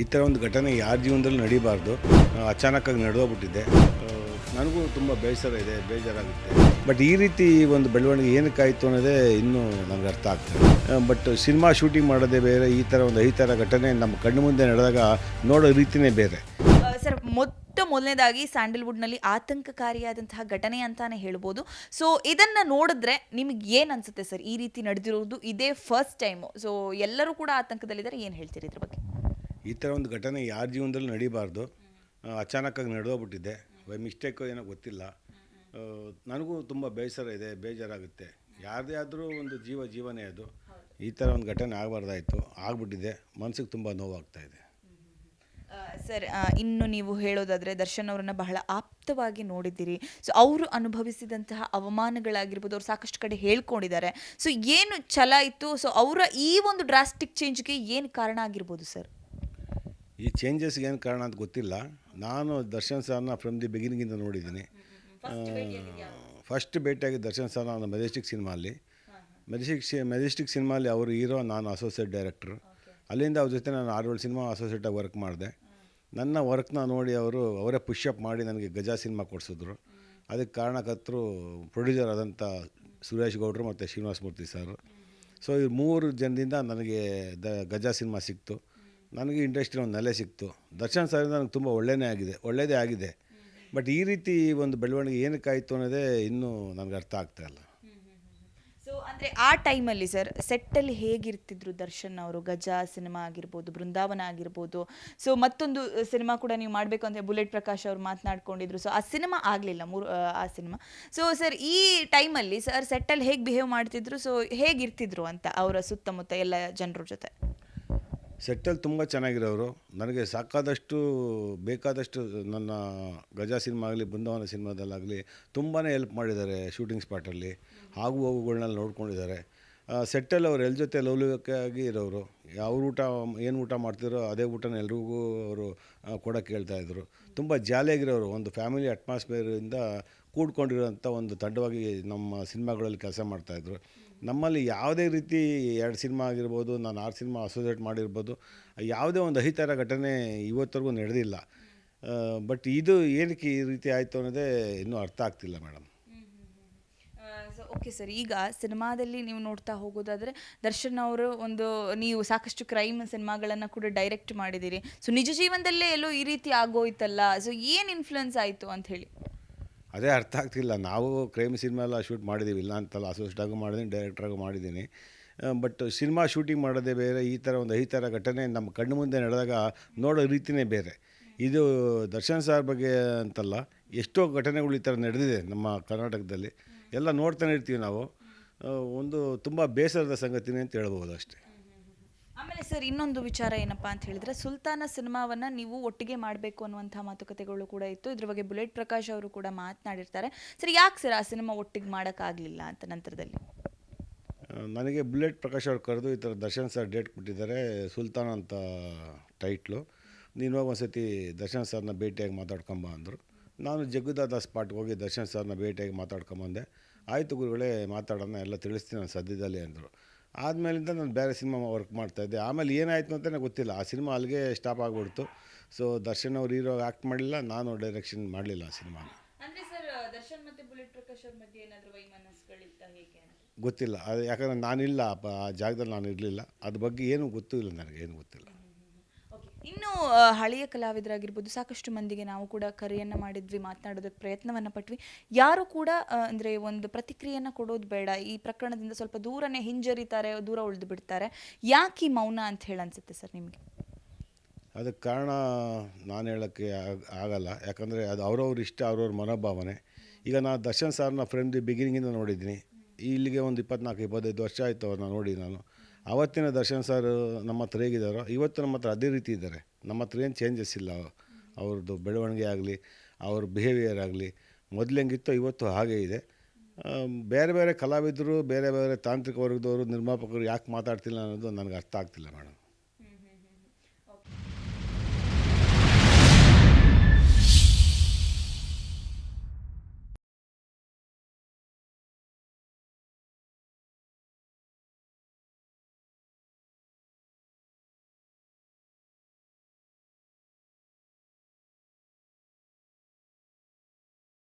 ಈ ಥರ ಒಂದು ಘಟನೆ ಯಾರ ಜೀವನದಲ್ಲಿ ನಡೀಬಾರ್ದು. ಅಚಾನಕ್ಕಾಗಿ ನಡೆದೋಗ್ಬಿಟ್ಟಿದೆ ನನಗೂ ತುಂಬ ಬೇಸರ ಇದೆ, ಬೇಜಾರಾಗುತ್ತೆ. ಬಟ್ ಈ ರೀತಿ ಒಂದು ಬೆಳವಣಿಗೆ ಏನಕ್ಕಾಯಿತು ಅನ್ನೋದೇ ಇನ್ನೂ ನನಗೆ ಅರ್ಥ ಆಗ್ತದೆ ಬಟ್ ಸಿನಿಮಾ ಶೂಟಿಂಗ್ ಮಾಡೋದೇ ಬೇರೆ, ಈ ಥರ ಒಂದು ಈ ಥರ ಘಟನೆ ನಮ್ಮ ಕಣ್ಣು ಮುಂದೆ ನಡೆದಾಗ ನೋಡೋ ರೀತಿನೇ ಬೇರೆ. ಸರ್, ಮೊಟ್ಟ ಮೊದಲನೇದಾಗಿ ಸ್ಯಾಂಡಲ್ವುಡ್ನಲ್ಲಿ ಆತಂಕಕಾರಿಯಾದಂತಹ ಘಟನೆ ಅಂತಾನೆ ಹೇಳ್ಬೋದು. ಸೊ, ಇದನ್ನ ನೋಡಿದ್ರೆ ನಿಮ್ಗೆ ಏನು ಅನ್ಸುತ್ತೆ ಸರ್? ಈ ರೀತಿ ನಡೆದಿರೋದು ಇದೇ ಫಸ್ಟ್ ಟೈಮು ಸೊ ಎಲ್ಲರೂ ಕೂಡ ಆತಂಕದಲ್ಲಿದ್ದಾರೆ. ಏನು ಹೇಳ್ತೀರಿ ಇದ್ರ ಬಗ್ಗೆ? ಈ ಥರ ಒಂದು ಘಟನೆ ಯಾರ ಜೀವನದಲ್ಲೂ ನಡೀಬಾರ್ದು. ಅಚಾನಕ್ಕಾಗಿ ನಡೆದೋಗ್ಬಿಟ್ಟಿದೆ. ಬೈ ಮಿಸ್ಟೇಕ್ ಏನೋ ಗೊತ್ತಿಲ್ಲ. ನನಗೂ ತುಂಬ ಬೇಸರ ಇದೆ, ಬೇಜಾರಾಗುತ್ತೆ. ಯಾರದೇ ಆದರೂ ಒಂದು ಜೀವ ಜೀವನೇ ಅದು. ಈ ಥರ ಒಂದು ಘಟನೆ ಆಗಬಾರ್ದಾಯಿತು. ಆಗ್ಬಿಟ್ಟಿದೆ. ಮನಸ್ಸಿಗೆ ತುಂಬ ನೋವಾಗ್ತಾ ಇದೆ. ಸರ್ ಇನ್ನು ನೀವು ಹೇಳೋದಾದರೆ ದರ್ಶನ್ ಅವರನ್ನು ಬಹಳ ಆಪ್ತವಾಗಿ ನೋಡಿದ್ದೀರಿ. ಸೊ, ಅವರು ಅನುಭವಿಸಿದಂತಹ ಅವಮಾನಗಳಾಗಿರ್ಬೋದು ಅವ್ರು ಸಾಕಷ್ಟು ಕಡೆ ಹೇಳ್ಕೊಂಡಿದ್ದಾರೆ. ಸೊ, ಏನು ಛಲ ಇತ್ತು? ಸೊ, ಅವರ ಈ ಒಂದು ಡ್ರಾಸ್ಟಿಕ್ ಚೇಂಜ್ಗೆ ಏನು ಕಾರಣ ಆಗಿರ್ಬೋದು, ಸರ್? ಈ ಚೇಂಜಸ್ಗೆ ಏನು ಕಾರಣ ಅಂತ ಗೊತ್ತಿಲ್ಲ. ನಾನು ದರ್ಶನ್ ಸರ್ನ ಫ್ರಮ್ ದಿ ಬಿಗಿನಿಂಗಿಂದ ನೋಡಿದ್ದೀನಿ. ಫಸ್ಟ್ ಭೇಟಿಯಾಗಿ ದರ್ಶನ್ ಸರ್ ಒಂದು ಮೆಜೆಸ್ಟಿಕ್ ಸಿನಿಮಾಲಿ ಮೆಜೆಸ್ಟಿಕ್ ಸಿ ಮೆಜೆಸ್ಟಿಕ್ ಸಿನಿಮಾಲಿ ಅವರು ಹೀರೋ ನಾನು ಅಸೋಸಿಯೇಟ್ ಡೈರೆಕ್ಟ್ರು ಅಲ್ಲಿಂದ ಅವ್ರ ಜೊತೆ ನಾನು ಆರು ಏಳು ಸಿನಿಮಾ ಅಸೋಸಿಯೇಟಾಗಿ ವರ್ಕ್ ಮಾಡಿದೆ. ನನ್ನ ವರ್ಕ್ನ ನೋಡಿ ಅವರು ಅವರೇ ಪುಷಪ್ ಮಾಡಿ ನನಗೆ ಗಜಾ ಸಿನಿಮಾ ಕೊಡಿಸಿದ್ರು. ಅದಕ್ಕೆ ಕಾರಣಕರ್ತರು ಪ್ರೊಡ್ಯೂಸರ್ ಆದಂಥ ಸುರೇಶ್ ಗೌಡ್ರು ಮತ್ತು ಶ್ರೀನಿವಾಸ ಮೂರ್ತಿ ಸರ್. ಸೊ ಈ ಮೂರು ಜನದಿಂದ ನನಗೆ ದ ಗಜಾ ಸಿನಿಮಾ ಸಿಕ್ತು. ನನಗೆ ಇಂಡಸ್ಟ್ರಿ ಒಂದು ನೆಲೆ ಸಿಕ್ತು. ದರ್ಶನ್ ಸರ್ ನನಗೆ ತುಂಬ ಒಳ್ಳೆಯೇ ಆಗಿದೆ ಒಳ್ಳೆಯದೇ ಆಗಿದೆ. ಬಟ್ ಈ ರೀತಿ ಒಂದು ಬೆಳವಣಿಗೆ ಏನಕ್ಕಾಯಿತು ಅನ್ನೋದೇ ಇನ್ನೂ ನನಗೆ ಅರ್ಥ ಆಗ್ತಾ ಇಲ್ಲ. ಸೊ ಅಂದರೆ ಆ ಟೈಮಲ್ಲಿ ಸರ್ ಸೆಟ್ಟಲ್ಲಿ ಹೇಗಿರ್ತಿದ್ರು ದರ್ಶನ್ ಅವರು? ಗಜ ಸಿನಿಮಾ ಆಗಿರ್ಬೋದು ಬೃಂದಾವನ ಆಗಿರ್ಬೋದು. ಸೊ ಮತ್ತೊಂದು ಸಿನಿಮಾ ಕೂಡ ನೀವು ಮಾಡಬೇಕು ಅಂದರೆ ಬುಲೆಟ್ ಪ್ರಕಾಶ್ ಅವರು ಮಾತನಾಡ್ಕೊಂಡಿದ್ರು. ಸೊ ಆ ಸಿನಿಮಾ ಆಗಲಿಲ್ಲ ಮೂರು ಆ, ಸಿನಿಮಾ. ಸೊ ಸರ್ ಈ ಟೈಮಲ್ಲಿ ಸರ್ ಸೆಟ್ಟಲ್ಲಿ ಹೇಗೆ ಬಿಹೇವ್ ಮಾಡ್ತಿದ್ರು? ಸೊ ಹೇಗಿರ್ತಿದ್ರು ಅಂತ ಅವರ ಸುತ್ತಮುತ್ತ ಎಲ್ಲ ಜನರ ಜೊತೆ? ಸೆಟ್ಟಲ್ಲಿ ತುಂಬ ಚೆನ್ನಾಗಿರೋರು. ನನಗೆ ಸಾಕಾದಷ್ಟು, ಬೇಕಾದಷ್ಟು ನನ್ನ ಗಜ ಸಿನಿಮಾ ಆಗಲಿ, ಬೃಂದಾವನ ಸಿನಿಮಾದಲ್ಲಾಗಲಿ ತುಂಬಾ ಹೆಲ್ಪ್ ಮಾಡಿದ್ದಾರೆ ಶೂಟಿಂಗ್ ಸ್ಪಾಟಲ್ಲಿ ಆಗು ಹೋಗುಗಳನ್ನೆಲ್ಲ ನೋಡ್ಕೊಂಡಿದ್ದಾರೆ. ಸೆಟ್ಟಲ್ಲಿ ಅವ್ರು ಎಲ್ಲ ಜೊತೆ ಲೌಲಿಕವಾಗಿ ಇರೋರು. ಅವ್ರ ಊಟ, ಏನು ಊಟ ಮಾಡ್ತಿರೋ ಅದೇ ಊಟನ ಎಲ್ರಿಗೂ ಅವರು ಕೊಡೋಕ್ಕೆ ಹೇಳ್ತಾಯಿದ್ರು ತುಂಬ ಜಾಲಿಯಾಗಿರೋರು. ಒಂದು ಫ್ಯಾಮಿಲಿ ಅಟ್ಮಾಸ್ಫಿಯರಿಂದ ಕೂಡ್ಕೊಂಡಿರೋಂಥ ಒಂದು ತಂಡವಾಗಿ ನಮ್ಮ ಸಿನಿಮಾಗಳಲ್ಲಿ ಕೆಲಸ ಮಾಡ್ತಾಯಿದ್ರು ನಮ್ಮಲ್ಲಿ ಯಾವುದೇ ರೀತಿ ಎರಡು ಸಿನಿಮಾ ಆಗಿರ್ಬೋದು, ನಾನು ಆರು ಸಿನಿಮಾ ಅಸೋಸಿಯೇಟ್ ಮಾಡಿರ್ಬೋದು, ಯಾವುದೇ ಒಂದು ಅಹಿತರ ಘಟನೆ ಇವತ್ತರೆಗೂ ನಡೆದಿಲ್ಲ. ಬಟ್ ಇದು ಏನಕ್ಕೆ ಈ ರೀತಿ ಆಯಿತು ಅನ್ನೋದೇ ಇನ್ನೂ ಅರ್ಥ ಆಗ್ತಿಲ್ಲ ಮೇಡಮ್. ಓಕೆ ಸರ್ ಈಗ ಸಿನಿಮಾದಲ್ಲಿ ನೀವು ನೋಡ್ತಾ ಹೋಗೋದಾದ್ರೆ ದರ್ಶನ್ ಅವರು ಒಂದು ನೀವು ಸಾಕಷ್ಟು ಕ್ರೈಮ್ ಸಿನಿಮಾಗಳನ್ನು ಕೂಡ ಡೈರೆಕ್ಟ್ ಮಾಡಿದ್ದೀರಿ. ಸೊ ನಿಜ ಜೀವನದಲ್ಲೇ ಎಲ್ಲೋ ಈ ರೀತಿ ಆಗೋಯ್ತಲ್ಲ. ಸೊ ಏನು ಇನ್ಫ್ಲುಯೆನ್ಸ್ ಆಯಿತು ಅಂತ ಹೇಳಿ? ಅದೇ ಅರ್ಥ ಆಗ್ತಿಲ್ಲ. ನಾವು ಕ್ರೈಮ್ ಸಿನಿಮಾ ಎಲ್ಲ ಶೂಟ್ ಮಾಡಿದ್ದೀವಿ. ಇಲ್ಲ ಅಂತಲ್ಲ ಅಸೋಸಿಯೇಟಾಗೂ ಮಾಡಿದ್ದೀನಿ ಡೈರೆಕ್ಟ್ರಾಗೂ ಮಾಡಿದ್ದೀನಿ. ಬಟ್ ಸಿನಿಮಾ ಶೂಟಿಂಗ್ ಮಾಡೋದೇ ಬೇರೆ, ಈ ಥರ ಒಂದು ಈ ಥರ ಘಟನೆ ನಮ್ಮ ಕಣ್ಣು ಮುಂದೆ ನಡೆದಾಗ ನೋಡೋ ರೀತಿನೇ ಬೇರೆ. ಇದು ದರ್ಶನ್ ಸಾರ್ ಬಗ್ಗೆ ಅಂತಲ್ಲ, ಎಷ್ಟೋ ಘಟನೆಗಳು ಈ ಥರ ನಡೆದಿದೆ ನಮ್ಮ ಕರ್ನಾಟಕದಲ್ಲಿ. ಎಲ್ಲ ನೋಡ್ತಾನೆ ಇರ್ತೀವಿ ನಾವು. ಒಂದು ತುಂಬ ಬೇಸರದ ಸಂಗತಿನೇ ಅಂತ ಹೇಳ್ಬೋದು ಅಷ್ಟೇ. ಆಮೇಲೆ ಸರ್, ಇನ್ನೊಂದು ವಿಚಾರ ಏನಪ್ಪಾ ಅಂತ ಹೇಳಿದ್ರೆ, ಸುಲ್ತಾನ ಸಿನಿಮಾವನ್ನ ನೀವು ಒಟ್ಟಿಗೆ ಮಾಡಬೇಕು ಅನ್ನುವಂಥ ಮಾತುಕತೆಗಳು ಕೂಡ ಇತ್ತು. ಇದ್ರ ಬಗ್ಗೆ ಬುಲೆಟ್ ಪ್ರಕಾಶ್ ಅವರು ಕೂಡ ಮಾತನಾಡಿರ್ತಾರೆ. ಸರ್, ಯಾಕೆ ಸರ್ ಆ ಸಿನಿಮಾ ಒಟ್ಟಿಗೆ ಮಾಡೋಕ್ಕಾಗಲಿಲ್ಲ ಅಂತ ನಂತರದಲ್ಲಿ? ನನಗೆ ಬುಲೆಟ್ ಪ್ರಕಾಶ್ ಅವ್ರು ಕರೆದು ಈ ಥರ ದರ್ಶನ್ ಸರ್ ಡೇಟ್ ಕೊಟ್ಟಿದ್ದಾರೆ, ಸುಲ್ತಾನ್ ಅಂತ ಟೈಟ್ಲು. ನೀನು ಹೋಗಿ ಒಂದ್ಸತಿ ದರ್ಶನ್ ಸರ್ನ ಭೇಟಿಯಾಗಿ ಮಾತಾಡ್ಕೊಂಬ ಅಂದರು. ನಾನು ಜಗ್ಗುದಾದ ಸ್ಪಾಟ್ಗೆ ಹೋಗಿ ದರ್ಶನ್ ಸರ್ನ ಭೇಟಿಯಾಗಿ ಮಾತಾಡ್ಕೊಂಬಂದೆ ಆಯಿತು ಗುರುಗಳೇ, ಮಾತಾಡೋಣ, ಎಲ್ಲ ತಿಳಿಸ್ತೀನಿ ನಾನು ಸದ್ಯದಲ್ಲಿ ಅಂದರು. ಆದಮೇಲಿಂದ ನಾನು ಬೇರೆ ಸಿನಿಮಾ ವರ್ಕ್ ಮಾಡ್ತಾಯಿದ್ದೆ ಆಮೇಲೆ ಏನಾಯಿತು ಅಂತ ನನಗೆ ಗೊತ್ತಿಲ್ಲ. ಆ ಸಿನಿಮಾ ಅಲ್ಲಿಗೆ ಸ್ಟಾಪ್ ಆಗಿಬಿಡ್ತು. ಸೊ ದರ್ಶನ್ ಅವ್ರು ಹೀರೋ ಆ್ಯಕ್ಟ್ ಮಾಡಲಿಲ್ಲ ನಾನು ಡೈರೆಕ್ಷನ್ ಮಾಡಲಿಲ್ಲ ಆ ಸಿನಿಮಾನ ಗೊತ್ತಿಲ್ಲ. ಅದು ಯಾಕಂದರೆ ನಾನಿಲ್ಲ. ಆ- ಜಾಗದಲ್ಲಿ ನಾನು ಇರಲಿಲ್ಲ. ಅದ್ರ ಬಗ್ಗೆ ಏನೂ ಗೊತ್ತೂ ಇಲ್ಲ ನನಗೆ. ಏನು ಗೊತ್ತಿಲ್ಲ. ಇನ್ನು ಹಳೆಯ ಕಲಾವಿದರಾಗಿರ್ಬೋದು, ಸಾಕಷ್ಟು ಮಂದಿಗೆ ನಾವು ಕೂಡ ಕರೆಯನ್ನು ಮಾಡಿದ್ವಿ, ಮಾತನಾಡೋದಕ್ಕೆ ಪ್ರಯತ್ನವನ್ನು ಪಟ್ವಿ. ಯಾರು ಕೂಡ ಅಂದರೆ ಒಂದು ಪ್ರತಿಕ್ರಿಯೆಯನ್ನು ಕೊಡೋದು ಬೇಡ. ಈ ಪ್ರಕರಣದಿಂದ ಸ್ವಲ್ಪ ದೂರನೇ ಹಿಂಜರಿತಾರೆ, ದೂರ ಉಳಿದು ಬಿಡ್ತಾರೆ. ಯಾಕೆ ಮೌನ ಅಂತ ಹೇಳಿ ಅನಿಸುತ್ತೆ ಸರ್ ನಿಮಗೆ? ಅದಕ್ಕೆ ಕಾರಣ ನಾನು ಹೇಳೋಕ್ಕೆ ಆಗ- ಆಗಲ್ಲ. ಯಾಕಂದರೆ ಅದು ಅವ್ರವ್ರ ಇಷ್ಟ, ಅವ್ರವ್ರ ಮನೋಭಾವನೆ. ಈಗ ನಾನು ದರ್ಶನ್ ಸರ್ನ ಫ್ರೆಂಡ್ ಬಿಗಿನಿಂಗಿಂದ ನೋಡಿದ್ದೀನಿ. ಇಲ್ಲಿಗೆ ಒಂದು ಇಪ್ಪತ್ನಾಲ್ಕು, ಇಪ್ಪತ್ತೈದು ವರ್ಷ ಆಯಿತು ಅವ್ರನ್ನ ನೋಡಿ ನಾನು. ಆವತ್ತಿನ ದರ್ಶನ್ ಸರ್ ನಮ್ಮ ಹತ್ರ ಹೇಗಿದ್ದಾರೋ, ಇವತ್ತು ನಮ್ಮ ಹತ್ರ ಅದೇ ರೀತಿ ಇದ್ದಾರೆ. ನಮ್ಮ ಹತ್ರ ಏನು ಚೇಂಜಸ್ ಇಲ್ಲ. ಅವ್ರದ್ದು ಬೆಳವಣಿಗೆ ಆಗಲಿ, ಅವ್ರ ಬಿಹೇವಿಯರ್ ಆಗಲಿ, ಮೊದಲು ಹೆಂಗಿತ್ತೋ ಇವತ್ತು ಹಾಗೇ ಇದೆ. ಬೇರೆ ಬೇರೆ ಕಲಾವಿದರು, ಬೇರೆ ಬೇರೆ ತಾಂತ್ರಿಕ ವರ್ಗದವರು, ನಿರ್ಮಾಪಕರು ಯಾಕೆ ಮಾತಾಡ್ತಿಲ್ಲ ಅನ್ನೋದು ನನಗೆ ಅರ್ಥ ಆಗ್ತಿಲ್ಲ ಮೇಡಮ್.